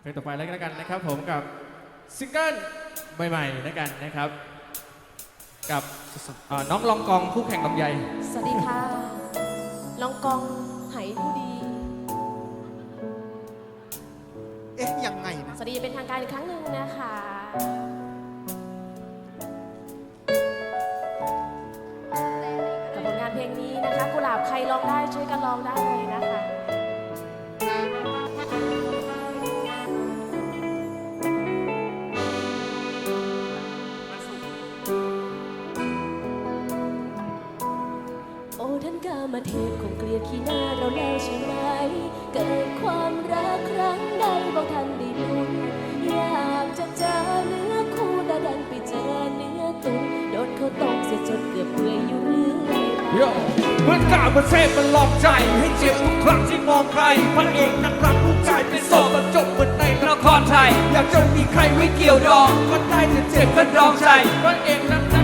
เพลงต่อไปแล้วกันนะครับผมกับซิงเกิลใหม่ๆแล้วกันนะครับ กับเอ่อน้องลองกองคู่แข่งลำไยสวัสดีค่ะ ลองกองไหผู้ดี เอ๊ะยังไงนะ สวัสดีเป็นทางการอีกครั้งหนึ่งนะคะ กับผลงานเพลงนี้นะคะ กุหลาบใครร้องได้ช่วยกันร้องได้เลยนะคะ โอ้ท่านกามาเทพคงเกลียดขี้หน้าเราแล้วใช่ไหม เกิดความรักครั้งใดบอกท่านได้ลุ้นอยากจะเจอเนื้อคู่แต่ดันไปเจอเนื้อตุนโดนเขาตกเสียจนเกือบเปื่อยอยู่เรื่อยมาเหมือนกาบนเซฟมันหลอกใจ ให้เจ็บทุกครั้งที่มองใครพระเอกนักรักผู้ชายเป็นโสดแล้วจบเหมือนในละครไทย อยากจะมีใครไว้เกี่ยวดองก็ได้แต่เจ็บกันดองใจพระเอกนักรัก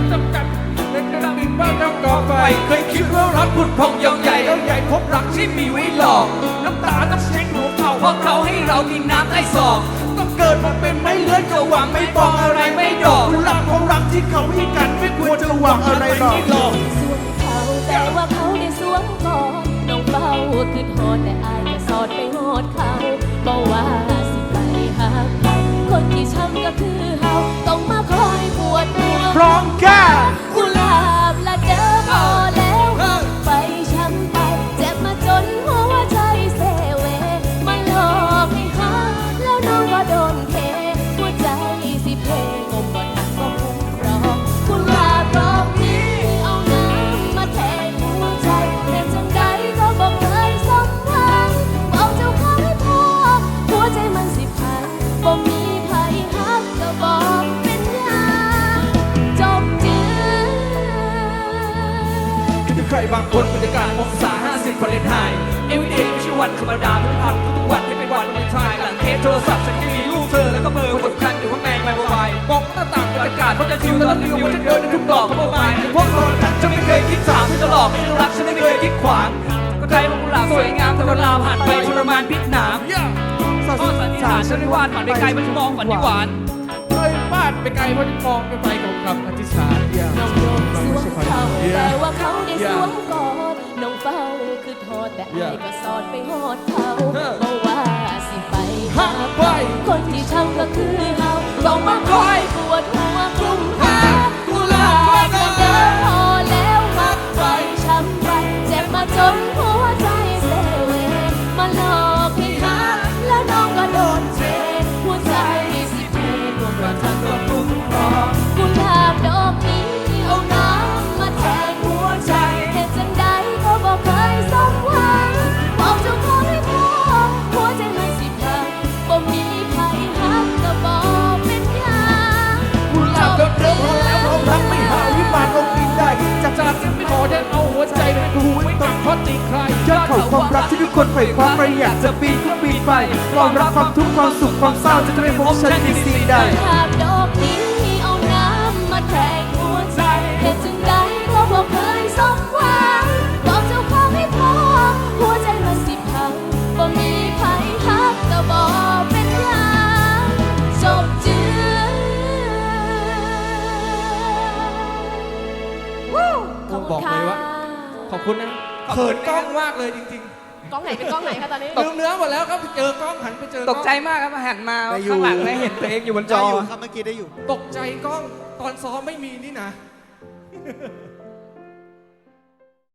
บ้านน้ำกอไฟเคยคิดว่ารักพุดพองยองใหญ่แล้วใหญ่พบรักที่มีไว้หลอก น้ำตาต้องเช็คหัวเข่าเพราะเขาให้เรากินน้ำไอ้สอกต้องเกิดมาเป็นไม่เลื้อนก็หวังไม่ปองอะไรไม่ดอกรักของรักที่เขาให้กันไม่ควรจะหวังอะไรหรอกสวมเขาแต่ว่าเขาได้สวมก่อนน้องเฝ้าคือโทษแต่อายก็สอดไปโหดเขาบอกว่า บางคนบรรยากาศองศา50ฟาเรนไฮต์เอวีเดย์ไม่ใช่วันธรรมดาทุกวันทุกวันให้เป็นวันวันทายหลังเทปโทรศัพท์ฉันก็มีรูปเธอแล้วก็เบอร์คนสำคัญอยู่ข้างในไมโครไฟล์มองหน้าต่างบรรยากาศเพราะจะชิวตลอดนิวมันจะเดินในทุกดอกของโมบายพวกเรานั้นจะไม่เคยคิดถามที่จะหลอกให้รักฉันไม่เคยคิดขวางก็ใครบางกุหลาบสวยงามแต่เวลาผ่านไปทรมานพิษหนามข้อสันนิษฐานฉันได้วาดฝันไปไกลมันจะมองฝันที่หวานเฮ้ยบ้านไปไกลเพราะที่มองไปไกลกับกับอธิษฐาน โทษแต่อายก็สอดไปโหดเขาบอกว่าสิไปหาใครคนที่ช้ำก็คือเฮาต้องมาคอยปวดหัว รักที่ทุกคนใฝ่ฝันใครอยากจะปีนขึ้นปีนไปความรักความทุกข์ความสุขความเศร้าจะทำให้พบฉันที่สิ่งใดภาพดอกนี้เอาน้ำมาแทงหัวใจเหตุจังใดก็บอกเคยสมหวังบอกเจ้าของให้พอหัวใจมันสิพังบ่มีไผฮักก็บอกเป็นหยังจบจืดขอบคุบอณกค่ะเลยว่าขอบคุณนะเขินกล้องมากเลยจริง กล้องไหนเป็นกล้องไหนคะตอนนี้ๆลืมเนื้อหมดแล้วครับเจอกล้องหันไปเจอกตล้องกใจมากครับหันมาได้อยู่ ข้างหลังแล้วเห็นตัวเองอยู่บนจได้อ อยู่ครับเมื่อกี้ได้อยู่ ตกใจกล้องตอนซ้อมไม่มีนี่นะ